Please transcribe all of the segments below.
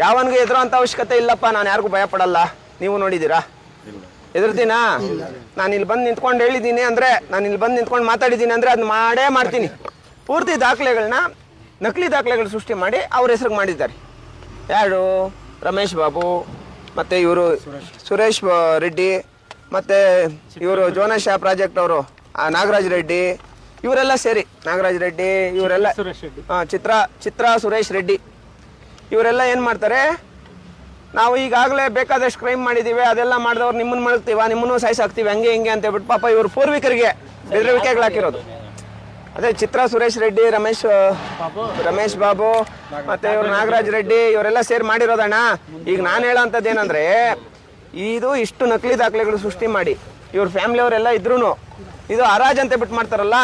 ಯಾವನಿಗೂ ಎದುರೋ ಅಂತ ಅವಶ್ಯಕತೆ ಇಲ್ಲಪ್ಪ ನಾನು ಯಾರಿಗೂ ಭಯ ಪಡಲ್ಲ ನೀವು ನೋಡಿದ್ದೀರಾ? ಎದುರ್ತೀನಾ? ನಾನು ಇಲ್ಲಿ ಬಂದು ನಿಂತ್ಕೊಂಡು ಹೇಳಿದ್ದೀನಿ ಅಂದರೆ ನಾನು ಇಲ್ಲಿ ಬಂದು ನಿಂತ್ಕೊಂಡು ಮಾತಾಡಿದ್ದೀನಿ ಅಂದರೆ ಅದನ್ನ ಮಾಡೇ ಮಾಡ್ತೀನಿ. ಪೂರ್ತಿ ದಾಖಲೆಗಳನ್ನ ನಕಲಿ ದಾಖಲೆಗಳು ಸೃಷ್ಟಿ ಮಾಡಿ ಅವ್ರ ಹೆಸ್ರಿಗೆ ಮಾಡಿದ್ದಾರೆ. ಯಾರು? ರಮೇಶ್ ಬಾಬು ಮತ್ತು ಇವರು ಸುರೇಶ್ ರೆಡ್ಡಿ ಮತ್ತು ಇವರು ಜೋನಶಾ ಪ್ರಾಜೆಕ್ಟ್ ಅವರು ನಾಗರಾಜ್ ರೆಡ್ಡಿ ಇವರೆಲ್ಲ ಸೇರಿ. ನಾಗರಾಜ್ ರೆಡ್ಡಿ ಇವರೆಲ್ಲ ಚಿತ್ರ ಚಿತ್ರ ಸುರೇಶ್ ರೆಡ್ಡಿ. ಇವರೆಲ್ಲ ಏನು ಮಾಡ್ತಾರೆ? ನಾವು ಈಗಾಗಲೇ ಬೇಕಾದಷ್ಟು ಕ್ರೈಮ್ ಮಾಡಿದ್ದೀವಿ ಅದೆಲ್ಲ ಮಾಡಿದವ್ರು ನಿಮ್ಮನ್ನು ಮಳಗ್ತೀವ ನಿಮ್ಮನ್ನು ಸಾಯಿಸಾಕ್ತೀವಿ, ಹಂಗೆ ಹಿಂಗೆ ಅಂತ ಹೇಳ್ಬಿಟ್ಟು ಪಾಪ ಇವ್ರ ಪೂರ್ವಿಕರಿಗೆ ಬೆದರಿಕೆಗಳು ಹಾಕಿರೋದು. ಅದೇ ಚಿತ್ರ ಸುರೇಶ್ ರೆಡ್ಡಿ, ರಮೇಶ್ ರಮೇಶ್ ಬಾಬು, ಮತ್ತೆ ಇವ್ರು ನಾಗರಾಜ್ ರೆಡ್ಡಿ, ಇವರೆಲ್ಲ ಸೇರಿ ಮಾಡಿರೋದಣ್ಣ ಈಗ ನಾನು ಹೇಳೋಂಥದ್ದು ಏನಂದ್ರೆ, ಇದು ಇಷ್ಟು ನಕಲಿ ದಾಖಲೆಗಳು ಸೃಷ್ಟಿ ಮಾಡಿ, ಇವ್ರ ಫ್ಯಾಮಿಲಿಯವರೆಲ್ಲ ಇದ್ರು ಇದು ಹರಾಜ್ ಅಂತ ಬಿಟ್ಟು ಮಾಡ್ತಾರಲ್ಲ,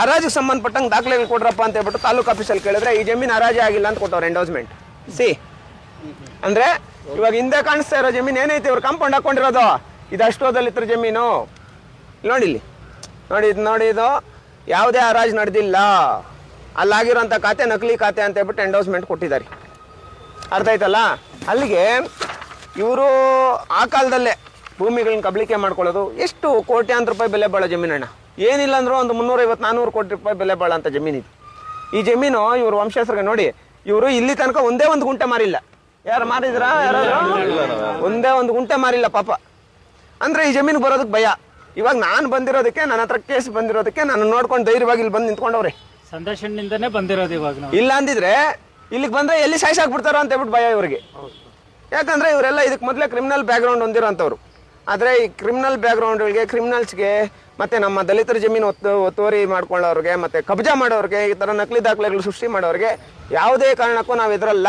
ಹರಾಜಿಗೆ ಸಂಬಂಧಪಟ್ಟಂಗೆ ದಾಖಲೆಗಳು ಕೊಡ್ರಪ್ಪ ಅಂತ ಹೇಳ್ಬಿಟ್ಟು ತಾಲೂಕು ಆಫೀಸಲ್ಲಿ ಕೇಳಿದ್ರೆ, ಈ ಜಮೀನು ಅರಾಜಿ ಆಗಿಲ್ಲ ಅಂತ ಕೊಟ್ಟವ್ರು ಎಂಡೋಸ್ಮೆಂಟ್ ಸಿ. ಅಂದ್ರೆ ಇವಾಗ ಹಿಂದೆ ಕಾಣಿಸ್ತಾ ಇರೋ ಜಮೀನು ಏನೈತೆ ಇವ್ರು ಕಾಂಪೌಂಡ್ ಹಾಕೊಂಡಿರೋದು? ಇದು ಅಷ್ಟೋದಲ್ಲಿ ಇತ್ರ ಜಮೀನು? ಇಲ್ಲಿ ನೋಡಿ ಇಲ್ಲಿ. ನೋಡಿ ಇದು ನೋಡಿ ಇದು. ಯಾವುದೇ ಹರಾಜು ನಡೆದಿಲ್ಲ. ಅಲ್ಲಾಗಿರೋಂಥ ಖಾತೆ, ನಕಲಿ ಖಾತೆ ಅಂತ ಹೇಳ್ಬಿಟ್ಟು ಎಂಡೋಸ್ಮೆಂಟ್ ಕೊಟ್ಟಿದ್ದಾರೆ. ಅರ್ಥ ಆಯ್ತಲ್ಲ? ಅಲ್ಲಿಗೆ ಇವರು ಆ ಕಾಲದಲ್ಲೇ ಭೂಮಿಗಳನ್ನ ಕಬಳಿಕೆ ಮಾಡ್ಕೊಳ್ಳೋದು ಎಷ್ಟು ಕೋಟ್ಯಾಂತರ ರೂಪಾಯಿ ಬೆಲೆ ಬಾಳೋ ಜಮೀನಣ್ಣ ಏನಿಲ್ಲ ಅಂದ್ರೂ ಒಂದು ಮುನ್ನೂರೈವತ್ತು ನಾನ್ನೂರು ಕೋಟಿ ರೂಪಾಯಿ ಬೆಲೆ ಬಾಳೋ ಅಂತ ಜಮೀನಿದೆ. ಈ ಜಮೀನು ಇವರು ವಂಶಸ್ಥರಿಗೆ ನೋಡಿ ಇವರು ಇಲ್ಲಿ ತನಕ ಒಂದೇ ಒಂದು ಗುಂಟೆ ಮಾರಿಲ್ಲ. ಯಾರು ಮಾರಿದ್ರ? ಯಾರಾದ್ರು? ಒಂದೇ ಒಂದು ಗುಂಟೆ ಮಾರಿಲ್ಲ ಪಾಪ. ಅಂದ್ರೆ ಈ ಜಮೀನು ಬರೋದಕ್ಕೆ ಭಯ. ಇವಾಗ ನಾನು ಬಂದಿರೋದಕ್ಕೆ ನನ್ನ ಹತ್ರ ಕೇಸ್ ಬಂದಿರೋದಕ್ಕೆ ನಾನು ನೋಡ್ಕೊಂಡು ಧೈರ್ಯವಾಗಿ ಇಲ್ಲಿ ಬಂದು ನಿಂತ್ಕೊಂಡವ್ರೆ. ಸಂದರ್ಶನದಿಂದನೇ ಬಂದಿರೋದು ಇವಾಗ ನಾವು. ಇಲ್ಲ ಅಂದಿದ್ರೆ ಇಲ್ಲಿಗೆ ಬಂದ್ರೆ ಎಲ್ಲಿ ಸಾಯಿಸಾಕ್ಬಿಡ್ತಾರೋ ಅಂತ ಹೇಳ್ಬಿಟ್ಟು ಭಯ ಇವರಿಗೆ. ಯಾಕಂದ್ರೆ ಇವರೆಲ್ಲ ಇದಕ್ಕೆ ಮೊದಲೇ ಕ್ರಿಮಿನಲ್ ಬ್ಯಾಕ್ಗ್ರೌಂಡ್ ಹೊಂದಿರೋಂಥವ್ರು. ಆದರೆ ಈ ಕ್ರಿಮಿನಲ್ ಬ್ಯಾಕ್ಗ್ರೌಂಡ್ಗಳಿಗೆ ಕ್ರಿಮಿನಲ್ಸ್ಗೆ ಮತ್ತೆ ನಮ್ಮ ದಲಿತರ ಜಮೀನು ಒತ್ತು ಒತ್ತುವರಿ ಮಾಡ್ಕೊಳ್ಳೋರಿಗೆ ಮತ್ತೆ ಕಬ್ಜಾ ಮಾಡೋರಿಗೆ ಈ ಥರ ನಕಲಿ ದಾಖಲೆಗಳು ಸೃಷ್ಟಿ ಮಾಡೋರಿಗೆ ಯಾವುದೇ ಕಾರಣಕ್ಕೂ ನಾವು ಇದರಲ್ಲ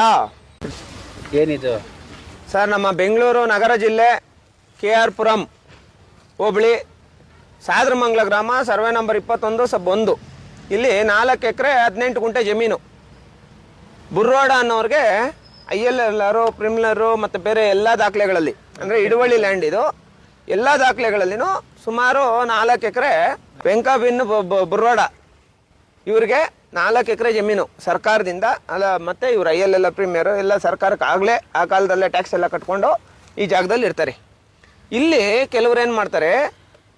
ಏನಿದು? ಸರ್ ನಮ್ಮ ಬೆಂಗಳೂರು ನಗರ ಜಿಲ್ಲೆ ಕೆ ಆರ್ ಪುರಂ ಹೋಬಳಿ ಸಾದ್ರಮಂಗ್ಲ ಗ್ರಾಮ ಸರ್ವೆ ನಂಬರ್ ಇಪ್ಪತ್ತೊಂದು ಸಬ್ ಒಂದು. ಇಲ್ಲಿ ನಾಲ್ಕು ಎಕರೆ ಹದಿನೆಂಟು ಗುಂಟೆ ಜಮೀನು. ಬುರ್ರೋಡ ಅನ್ನೋರಿಗೆ ಐ ಎಲ್ ಎಲ್ ಆರು ಪ್ರಿಮ್ಲರು ಮತ್ತು ಬೇರೆ ಎಲ್ಲ ದಾಖಲೆಗಳಲ್ಲಿ. ಅಂದರೆ ಇಡುವಳ್ಳಿ ಲ್ಯಾಂಡ್ ಇದು. ಎಲ್ಲ ದಾಖಲೆಗಳಲ್ಲಿನೂ ಸುಮಾರು ನಾಲ್ಕು ಎಕರೆ ವೆಂಕಬಿನ್ ಬುರ್ವಾಡ. ಇವ್ರಿಗೆ ನಾಲ್ಕು ಎಕರೆ ಜಮೀನು ಸರ್ಕಾರದಿಂದ, ಅಲ್ಲ ಮತ್ತೆ ಇವ್ರು ಐ ಎಲ್ ಎಲ್ಲ ಪ್ರೀಮಿಯರು ಎಲ್ಲ ಸರ್ಕಾರಕ್ಕೆ ಆಗಲೇ ಆ ಕಾಲದಲ್ಲೇ ಟ್ಯಾಕ್ಸ್ ಎಲ್ಲ ಕಟ್ಕೊಂಡು ಈ ಜಾಗದಲ್ಲಿ ಇರ್ತಾರೆ. ಇಲ್ಲಿ ಕೆಲವ್ರು ಏನು ಮಾಡ್ತಾರೆ,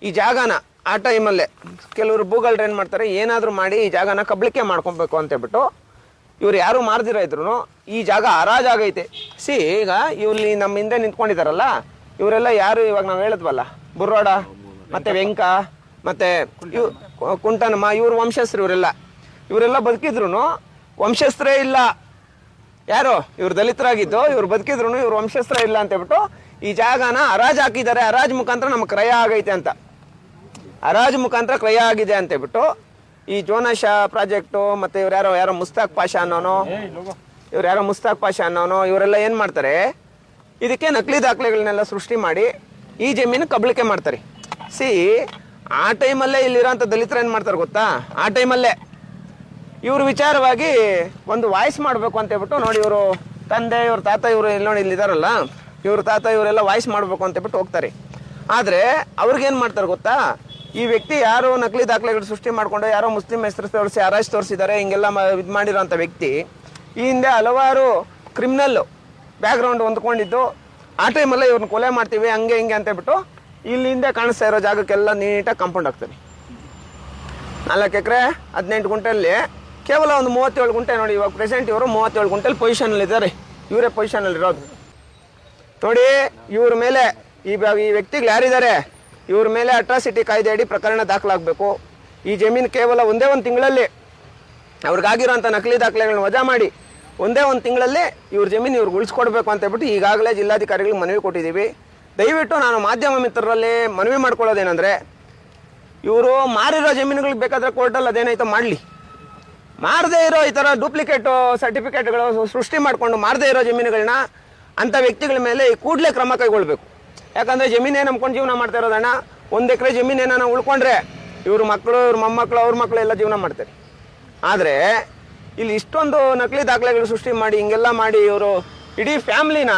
ಈ ಜಾಗನ ಆ ಟೈಮಲ್ಲೇ ಕೆಲವರು ಭೂಗಳ್ರು ಏನು ಮಾಡ್ತಾರೆ, ಏನಾದರೂ ಮಾಡಿ ಈ ಜಾಗನ ಕಬ್ಳಿಕೆ ಮಾಡ್ಕೊಬೇಕು ಅಂತ ಹೇಳ್ಬಿಟ್ಟು ಇವ್ರು ಯಾರು ಮಾರ್ದಿರ ಇದ್ರು ಈ ಜಾಗ ಹರಾಜಾಗೈತೆ ಸಿ, ಈಗ ಇವ್ರಲ್ಲಿ ನಮ್ಮ ಹಿಂದೆ ನಿಂತ್ಕೊಂಡಿದಾರಲ್ಲ ಇವರೆಲ್ಲ ಯಾರು ಇವಾಗ ನಾವು ಹೇಳಿದ್ವಲ್ಲ? ಬುರ್ರೋಡ ಮತ್ತೆ ವೆಂಕ, ಮತ್ತೆ ಕುಂಟನಮ್ಮ ಇವ್ರ ವಂಶಸ್ಥರು ಇವರೆಲ್ಲ. ಇವರೆಲ್ಲ ಬದುಕಿದ್ರು ವಂಶಸ್ಥರೇ ಇಲ್ಲ. ಯಾರು? ಇವ್ರು ದಲಿತರಾಗಿದ್ದು, ಇವ್ರು ಬದುಕಿದ್ರು ಇವ್ರು ವಂಶಸ್ತ್ರ ಇಲ್ಲ ಅಂತ ಹೇಳ್ಬಿಟ್ಟು ಈ ಜಾಗನ ಅರಾಜ್ ಹಾಕಿದ್ದಾರೆ. ಅರಾಜ್ ಮುಖಾಂತರ ನಮ್ಗೆ ಕ್ರಯ ಆಗೈತೆ ಅಂತ. ಅರಾಜ್ ಮುಖಾಂತರ ಕ್ರಯ ಆಗಿದೆ ಅಂತ ಹೇಳ್ಬಿಟ್ಟು ಈ ಜೋನಶ ಪ್ರಾಜೆಕ್ಟು ಮತ್ತೆ ಇವ್ರು ಯಾರೋ ಯಾರೋ ಮುಸ್ತಾಕ್ ಪಾಷಾ ಅನ್ನೋನು, ಇವ್ರು ಯಾರೋ ಮುಸ್ತಾಕ್ ಪಾಷಾ ಅನ್ನೋನು, ಇವರೆಲ್ಲ ಏನು ಮಾಡ್ತಾರೆ? ಇದಕ್ಕೆ ನಕಲಿ ದಾಖಲೆಗಳನ್ನೆಲ್ಲ ಸೃಷ್ಟಿ ಮಾಡಿ ಈ ಜಮೀನು ಕಬಳಿಕೆ ಮಾಡ್ತಾರೆ. ಸಿ, ಆ ಟೈಮಲ್ಲೇ ಇಲ್ಲಿರೋಂಥ ದಲಿತರು ಏನು ಮಾಡ್ತಾರೆ ಗೊತ್ತಾ? ಆ ಟೈಮಲ್ಲೇ ಇವ್ರ ವಿಚಾರವಾಗಿ ಒಂದು ವಾಯ್ಸ್ ಮಾಡಬೇಕು ಅಂತ ಹೇಳ್ಬಿಟ್ಟು ನೋಡಿ ಇವರು ತಂದೆ, ಇವ್ರ ತಾತ ಇವರು ಇಲ್ಲಿ ನೋಡಿ ಇಲ್ಲಿದ್ದಾರಲ್ಲ ಇವ್ರ ತಾತ ಇವರೆಲ್ಲ ವಾಯ್ಸ್ ಮಾಡಬೇಕು ಅಂತ ಹೇಳ್ಬಿಟ್ಟು ಹೋಗ್ತಾರೆ. ಆದರೆ ಅವ್ರಿಗೇನು ಮಾಡ್ತಾರೆ ಗೊತ್ತಾ? ಈ ವ್ಯಕ್ತಿ ಯಾರು ನಕಲಿ ದಾಖಲೆಗಳು ಸೃಷ್ಟಿ ಮಾಡಿಕೊಂಡು ಯಾರೋ ಮುಸ್ಲಿಂ ಹೆಸರು ತೋರಿಸಿ ಅರಾಜ್ ತೋರಿಸಿದ್ದಾರೆ, ಹಿಂಗೆಲ್ಲ ಇದು ಮಾಡಿರೋಂಥ ವ್ಯಕ್ತಿ, ಈ ಹಿಂದೆ ಹಲವಾರು ಕ್ರಿಮಿನಲ್ಲು ಬ್ಯಾಕ್ಗ್ರೌಂಡ್ ಹೊಂದ್ಕೊಂಡಿದ್ದು. ಆ ಟೈಮಲ್ಲೇ ಇವ್ರನ್ನ ಕೊಲೆ ಮಾಡ್ತೀವಿ, ಹಂಗೆ ಹಿಂಗೆ ಅಂತ ಹೇಳ್ಬಿಟ್ಟು ಇಲ್ಲಿ ಕಾಣಿಸ್ತಾ ಇರೋ ಜಾಗಕ್ಕೆಲ್ಲ ನೀಟಾಗಿ ಕಾಂಪೌಂಡ್ ಹಾಕ್ತೀನಿ ನಾಲ್ಕು ಎಕರೆ, ಹದಿನೆಂಟು ಗುಂಟೆಯಲ್ಲಿ, ಕೇವಲ ಒಂದು ಮೂವತ್ತೇಳು ಗುಂಟೆ ನೋಡಿ, ಇವಾಗ ಪ್ರೆಸೆಂಟ್ ಇವರು ಮೂವತ್ತೇಳು ಗುಂಟೆಲಿ ಪೊಸಿಷನಲ್ಲಿ ಇದ್ದಾರೆ. ಇವರೇ ಪೊಸಿಷನಲ್ಲಿ ಇರೋದು. ನೋಡಿ, ಇವ್ರ ಮೇಲೆ ಈ ಈ ವ್ಯಕ್ತಿಗಳು ಯಾರಿದ್ದಾರೆ? ಇವ್ರ ಮೇಲೆ ಅಟ್ರಾಸಿಟಿ ಕಾಯ್ದೆ ಅಡಿ ಪ್ರಕರಣ ದಾಖಲಾಗಬೇಕು. ಈ ಜಮೀನು ಕೇವಲ ಒಂದೇ ಒಂದು ತಿಂಗಳಲ್ಲಿ ಅವ್ರಿಗಾಗಿರೋಂಥ ನಕಲಿ ದಾಖಲೆಗಳನ್ನ ವಜಾ ಮಾಡಿ ಒಂದೇ ಒಂದು ತಿಂಗಳಲ್ಲಿ ಇವ್ರ ಜಮೀನು ಇವ್ರಿಗೆ ಉಳಿಸ್ಕೊಡ್ಬೇಕು ಅಂತ ಹೇಳ್ಬಿಟ್ಟು ಈಗಾಗಲೇ ಜಿಲ್ಲಾಧಿಕಾರಿಗಳಿಗೆ ಮನವಿ ಕೊಟ್ಟಿದ್ದೀವಿ. ದಯವಿಟ್ಟು ನಾನು ಮಾಧ್ಯಮ ಮಿತ್ರರಲ್ಲಿ ಮನವಿ ಮಾಡ್ಕೊಳ್ಳೋದೇನೆಂದರೆ, ಇವರು ಮಾರಿರೋ ಜಮೀನುಗಳಿಗೆ ಬೇಕಾದ್ರೆ ಕೋರ್ಟಲ್ಲಿ ಅದೇನಾಯ್ತು ಮಾಡಲಿ. ಮಾರದೇ ಇರೋ ಈ ಥರ ಡೂಪ್ಲಿಕೇಟು ಸರ್ಟಿಫಿಕೇಟ್ಗಳು ಸೃಷ್ಟಿ ಮಾಡಿಕೊಂಡು ಮಾರದೇ ಇರೋ ಜಮೀನುಗಳನ್ನ ಅಂಥ ವ್ಯಕ್ತಿಗಳ ಮೇಲೆ ಈ ಕೂಡಲೇ ಕ್ರಮ ಕೈಗೊಳ್ಬೇಕು. ಯಾಕಂದರೆ ಜಮೀನೇ ನಂಬ್ಕೊಂಡು ಜೀವನ ಮಾಡ್ತಾ ಇರೋದಣ್ಣ ಒಂದು ಎಕರೆ ಜಮೀನು ಏನಾನ ಉಳ್ಕೊಂಡ್ರೆ ಇವ್ರ ಮಕ್ಕಳು ಇವ್ರ ಮೊಮ್ಮಕ್ಕಳು ಅವ್ರ ಮಕ್ಕಳು ಎಲ್ಲ ಜೀವನ ಮಾಡ್ತಾರೆ. ಆದರೆ ಇಲ್ಲಿ ಇಷ್ಟೊಂದು ನಕಲಿ ದಾಖಲೆಗಳು ಸೃಷ್ಟಿ ಮಾಡಿ, ಹಿಂಗೆಲ್ಲ ಮಾಡಿ ಇವರು ಇಡೀ ಫ್ಯಾಮ್ಲಿನ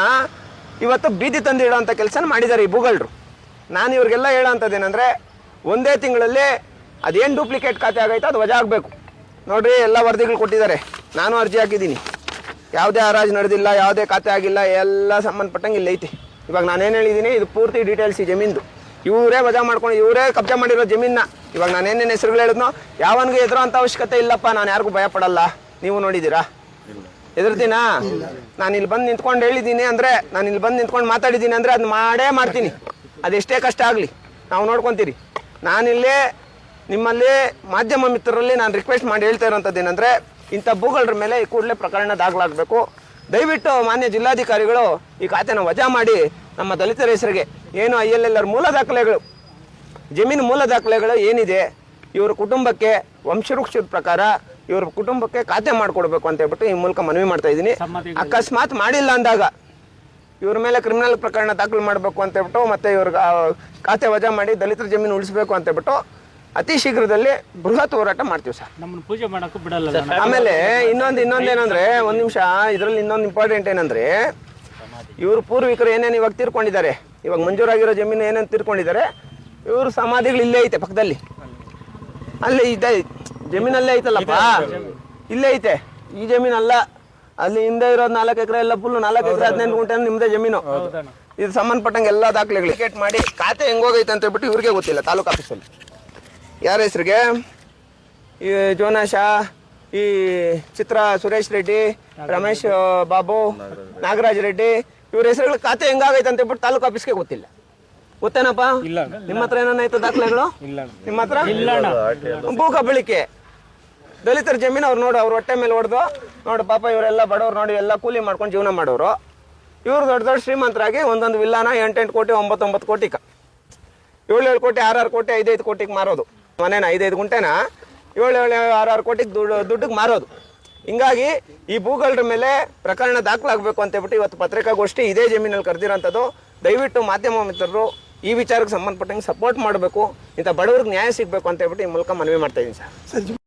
ಇವತ್ತು ಬೀದಿ ತಂದು ಇಡೋಂಥ ಕೆಲಸ ಮಾಡಿದ್ದಾರೆ ಈ ಭೂಗಳ್ರು ನಾನು ಇವ್ರಿಗೆಲ್ಲ ಹೇಳೋಂಥದ್ದು ಏನಂದರೆ ಒಂದೇ ತಿಂಗಳಲ್ಲಿ ಅದೇನು ಡೂಪ್ಲಿಕೇಟ್ ಖಾತೆ ಆಗೈತೆ ಅದು ವಜಾ ಆಗಬೇಕು. ನೋಡಿರಿ, ಎಲ್ಲ ವರದಿಗಳು ಕೊಟ್ಟಿದ್ದಾರೆ. ನಾನು ಅರ್ಜಿ ಹಾಕಿದ್ದೀನಿ. ಯಾವುದೇ ಹರಾಜು ನಡೆದಿಲ್ಲ, ಯಾವುದೇ ಖಾತೆ ಆಗಿಲ್ಲ, ಎಲ್ಲ ಸಂಬಂಧಪಟ್ಟಂಗೆ ಇಲ್ಲಿ ಐತಿ. ಇವಾಗ ನಾನೇನು ಹೇಳಿದ್ದೀನಿ, ಇದು ಪೂರ್ತಿ ಡೀಟೇಲ್ಸ್ ಈ ಜಮೀನ್ದು. ಇವರೇ ವಜಾ ಮಾಡ್ಕೊಂಡು, ಇವರೇ ಕಬ್ಜಾ ಮಾಡಿರೋ ಜಮೀನ ಇವಾಗ ನಾನೇನೇನು ಹೆಸರುಗಳು ಹೇಳಿದ್ನೋ? ಯಾವನಿಗೂ ಎದುರೋ ಅಂಥ ಅವಶ್ಯಕತೆ ಇಲ್ಲಪ್ಪ, ನಾನು ಯಾರಿಗೂ ಭಯ ಪಡಲ್ಲ ನೀವು ನೋಡಿದ್ದೀರಾ? ಎದುರ್ತೀನಾ ನಾನು ಇಲ್ಲಿ ಬಂದು ನಿಂತ್ಕೊಂಡು ಹೇಳಿದ್ದೀನಿ ಅಂದರೆ, ನಾನು ಇಲ್ಲಿ ಬಂದು ನಿಂತ್ಕೊಂಡು ಮಾತಾಡಿದ್ದೀನಿ ಅಂದರೆ ಅದನ್ನ ಮಾಡೇ ಮಾಡ್ತೀನಿ. ಅದೆಷ್ಟೇ ಕಷ್ಟ ಆಗಲಿ. ನಾವು ನೋಡ್ಕೊತೀರಿ. ನಾನಿಲ್ಲೇ ನಿಮ್ಮಲ್ಲಿ ಮಾಧ್ಯಮ ಮಿತ್ರರಲ್ಲಿ ನಾನು ರಿಕ್ವೆಸ್ಟ್ ಮಾಡಿ ಹೇಳ್ತಾ ಇರೋಂಥದ್ದು ಏನಂದರೆ, ಇಂಥ ಭೂಗಳರ ಮೇಲೆ ಈ ಕೂಡಲೇ ಪ್ರಕರಣ ದಾಖಲಾಗಬೇಕು. ದಯವಿಟ್ಟು ಮಾನ್ಯ ಜಿಲ್ಲಾಧಿಕಾರಿಗಳು ಈ ಖಾತೆನ ವಜಾ ಮಾಡಿ ನಮ್ಮ ದಲಿತರ ಹೆಸರಿಗೆ ಏನು ಐ ಎಲ್ ಎಲ್ ಮೂಲ ದಾಖಲೆಗಳು, ಜಮೀನು ಮೂಲ ದಾಖಲೆಗಳು ಏನಿದೆ, ಇವರ ಕುಟುಂಬಕ್ಕೆ ವಂಶವೃಕ್ಷದ ಪ್ರಕಾರ ಇವ್ರ ಕುಟುಂಬಕ್ಕೆ ಖಾತೆ ಮಾಡಿಕೊಡ್ಬೇಕು ಅಂತ ಹೇಳ್ಬಿಟ್ಟು ಈ ಮೂಲಕ ಮನವಿ ಮಾಡ್ತಾ ಇದ್ದೀನಿ. ಅಕಸ್ಮಾತ್ ಮಾಡಿಲ್ಲ ಅಂದಾಗ ಇವ್ರ ಮೇಲೆ ಕ್ರಿಮಿನಲ್ ಪ್ರಕರಣ ದಾಖಲು ಮಾಡಬೇಕು ಅಂತ ಹೇಳ್ಬಿಟ್ಟು ಮತ್ತೆ ಇವ್ರಿಗೆ ಖಾತೆ ವಜಾ ಮಾಡಿ ದಲಿತರ ಜಮೀನು ಉಳಿಸಬೇಕು ಅಂತ ಹೇಳ್ಬಿಟ್ಟು ಅತಿ ಶೀಘ್ರದಲ್ಲಿ ಬೃಹತ್ ಹೋರಾಟ ಮಾಡ್ತೀವಿ ಸರ್. ನಮ್ಮನ್ನ ಪೂಜೆ ಮಾಡೋಕ್ಕೂ ಬಿಡಲ್ಲ. ಆಮೇಲೆ ಇನ್ನೊಂದು ಇನ್ನೊಂದು ಏನಂದ್ರೆ ಒಂದ್ ನಿಮಿಷ ಇದರಲ್ಲಿ ಇನ್ನೊಂದು ಇಂಪಾರ್ಟೆಂಟ್ ಏನಂದ್ರೆ ಇವರು ಪೂರ್ವಿಕರು ಏನೇನು ಇವಾಗ ತೀರ್ಕೊಂಡಿದ್ದಾರೆ ಇವಾಗ ಮಂಜೂರಾಗಿರೋ ಜಮೀನು ಏನೇನು ತೀರ್ಕೊಂಡಿದ್ದಾರೆ ಇವ್ರ ಸಮಾಧಿಗಳು ಇಲ್ಲೇ ಐತೆ ಪಕ್ಕದಲ್ಲಿ. ಅಲ್ಲೇ ಇದೆ. ಜಮೀನಲ್ಲೇ ಐತಲ್ಲಪ್ಪ? ಇಲ್ಲೇ ಐತೆ. ಈ ಜಮೀನಲ್ಲ ಅಲ್ಲ. ಅಲ್ಲಿ ಹಿಂದೆ ಇರೋದು ನಾಲ್ಕು ಎಕರೆ ಎಲ್ಲ ಫುಲ್ ನಾಲ್ಕು ಎಕರೆ ಹದಿನೆಂಟು ಗುಂಟೆ ನಿಮ್ದೇ ಜಮೀನು. ಇದು ಸಂಬಂಧಪಟ್ಟಂಗೆ ಎಲ್ಲ ದಾಖಲೆಗಳು. ಟಿಕೆಟ್ ಮಾಡಿ ಖಾತೆ ಹೆಂಗೋಗೈತೆ ಅಂತ ಹೇಳ್ಬಿಟ್ಟು ಇವ್ರಿಗೆ ಗೊತ್ತಿಲ್ಲ ತಾಲೂಕು ಆಫೀಸಲ್ಲಿ ಯಾರ ಹೆಸರಿಗೆ? ಈ ಜೋನಾಶ ಈ ಚಿತ್ರ ಸುರೇಶ್ ರೆಡ್ಡಿ ರಮೇಶ್ ಬಾಬು ನಾಗರಾಜ್ ರೆಡ್ಡಿ ಇವ್ರ ಹೆಸರುಗಳ ಖಾತೆ ಹೆಂಗಾಗೈತೆ ಅಂತ ಹೇಳ್ಬಿಟ್ಟು ತಾಲೂಕು ಆಫೀಸ್ಗೆ ಗೊತ್ತಿಲ್ಲ. ಗೊತ್ತೇನಪ್ಪ? ನಿಮ್ಮ ಹತ್ರ ಏನಾಯ್ತು ದಾಖಲೆಗಳು? ನಿಮ್ಮ ಹತ್ರ? ಇಲ್ಲ ಅಣ್ಣ ಭೂ ಕಬಳಿಕೆ ದಲಿತರ ಜಮೀನು ಅವ್ರು ನೋಡು, ಅವ್ರ ಹೊಟ್ಟೆ ಮೇಲೆ ಹೊಡೆದು, ನೋಡು ಪಾಪ ಇವರೆಲ್ಲ ಬಡವ್ರು ನೋಡಿ ಎಲ್ಲ ಕೂಲಿ ಮಾಡ್ಕೊಂಡು ಜೀವನ ಮಾಡೋರು. ಇವ್ರು ದೊಡ್ಡ ದೊಡ್ಡ ಶ್ರೀಮಂತರಾಗಿ ಒಂದೊಂದು ವಿಲ್ಲಾನ ಎಂಟೆಂಟು ಕೋಟಿ, ಒಂಬತ್ತೊಂಬತ್ತು ಕೋಟಿಗೆ ಏಳು ಏಳು ಕೋಟಿ, ಆರಾರು ಕೋಟಿ, ಐದೈದು ಕೋಟಿಗೆ ಮಾರೋದು. ಮನೇನ ಐದೈದು ಗುಂಟೆನ ಏಳು ಏಳು ಆರಾರು ಕೋಟಿಗೆ ದುಡ್ಡು, ದುಡ್ಡಿಗೆ ಮಾರೋದು. ಹಿಂಗಾಗಿ ಈ ಭೂಗಳ್ರ ಮೇಲೆ ಪ್ರಕರಣ ದಾಖಲಾಗಬೇಕು ಅಂತ ಹೇಳ್ಬಿಟ್ಟು ಇವತ್ತು ಪತ್ರಿಕಾಗೋಷ್ಠಿ ಇದೇ ಜಮೀನಲ್ಲಿ ಕರೆದಿರೋಂಥದ್ದು. ದಯವಿಟ್ಟು ಮಾಧ್ಯಮ ಮಿತ್ರರು ಈ ವಿಚಾರಕ್ಕೆ ಸಂಬಂಧಪಟ್ಟಂಗೆ ಸಪೋರ್ಟ್ ಮಾಡಬೇಕು. ಇಂಥ ಬಡವ್ರಿಗೆ ನ್ಯಾಯ ಸಿಗಬೇಕು ಅಂತ ಹೇಳ್ಬಿಟ್ಟು ಈ ಮೂಲಕ ಮನವಿ ಮಾಡ್ತಾ ಇದ್ದೀನಿ ಸರ್